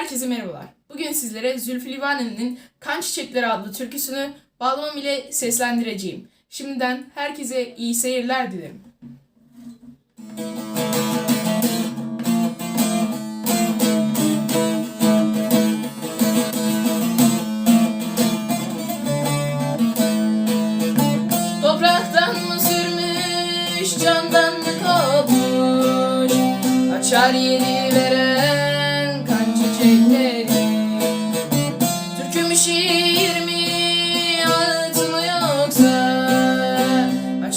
Herkese merhabalar. Bugün sizlere Zülfü Livaneli'nin Kan Çiçekleri adlı türküsünü bağlamam ile seslendireceğim. Şimdiden herkese iyi seyirler dilerim. Topraktan mı sürmüş, candan mı kopmuş Açar yeni veren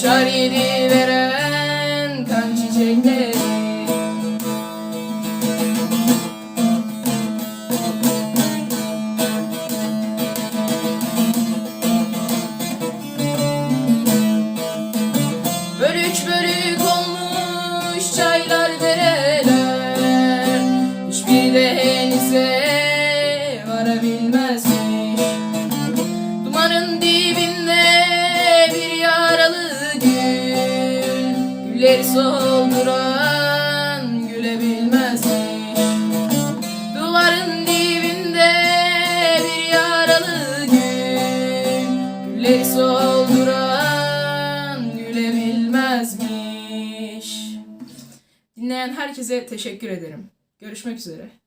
Açar yeni veren kan çiçekleri. Bölük bölük olmuş çaylar dereler. Hiçbir denize varabilmezmiş Dumanın Gülleri solduran gülebilmezmiş Duvarın dibinde bir yaralı gül Gülleri solduran gülebilmezmiş. Dinleyen herkese teşekkür ederim. Görüşmek üzere.